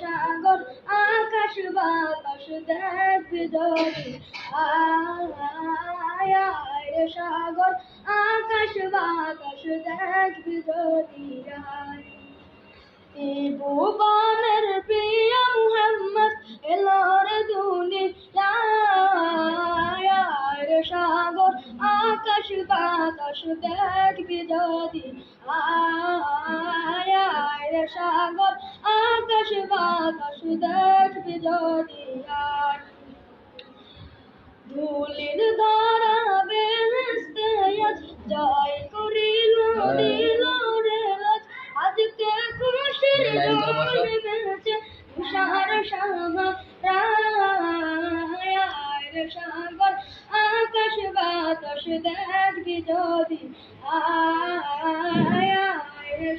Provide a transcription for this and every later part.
সাগর আকাশ বাতাস দেখবি যদি আয় সাগর আকাশ বাতাস দেখবি যদি আয় ভুবনের আকাশ বাতাস দেখবি যদি আয় রে সাগর আকাশ বাতাস দেখবি যদি আয়। ধুলির দ্বারা বেহেস্তে আজ জয় করিল দিল রে লাজ আজকে খুশির লাইন ধরে বসো। গান বেজে আকাশ বাতাস দেখবি যদি আয়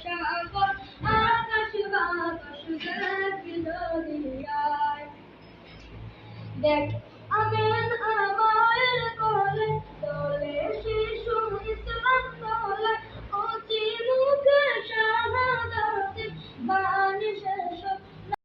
সাগর আকাশ বাতাস দেখবি যদি দেখ